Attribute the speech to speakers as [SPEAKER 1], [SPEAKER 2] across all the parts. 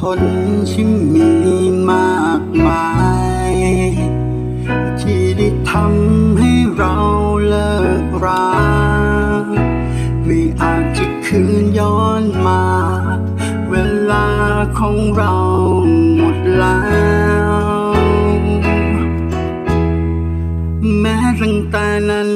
[SPEAKER 1] ผลที่มีมากมาย ที่ได้ทำให้เราเลิกราไม่อาจจะคืนย้อนมา เวลาของเราหมดแล้ว แม้ตั้งแต่นั้น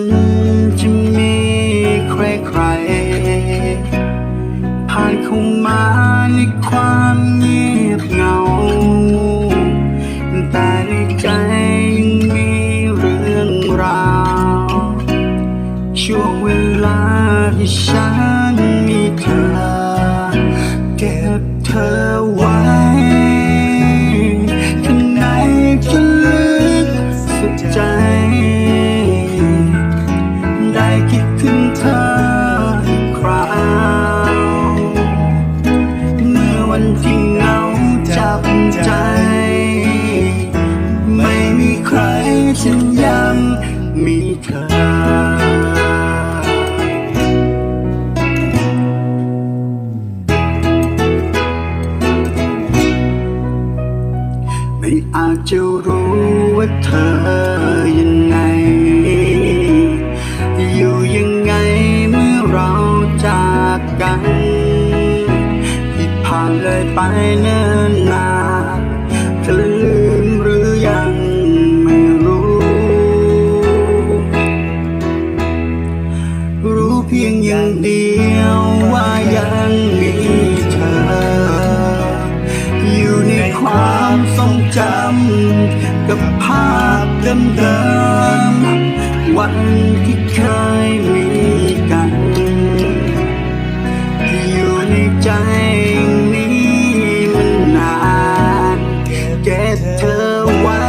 [SPEAKER 1] จะรู้ว่าเธอยังไง อยู่ยังไงเมื่อเราจากกันที่ผ่านเลยไปเนิ่นนาน จำกับภาพเดิมๆวันที่เคยมีกันอยู่ในใจนี้มันนานเก็บเธอไว้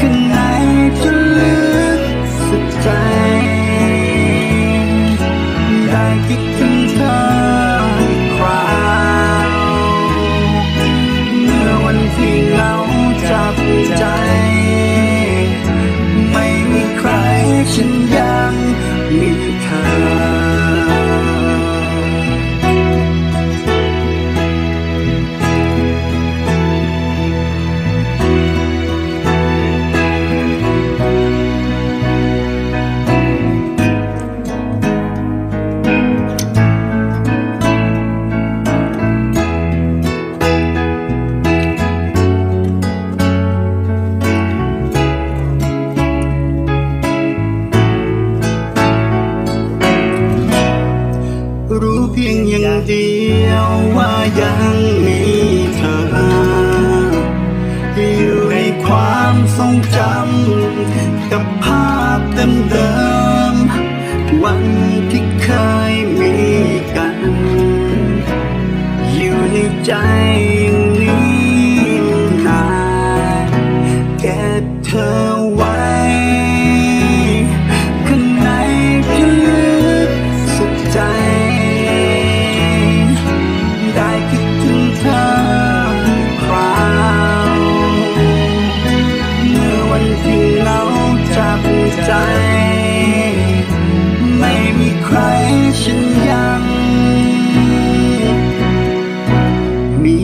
[SPEAKER 1] ข้างในจนลึกสุดใจได้คิดถึง จั เดียวว่ายังมีเธอ อยู่ในความทรงจำกับภาพเดิมๆวันที่เคยมีกัน อยู่ในใจอย่างนี้นานเก็บเธอ มี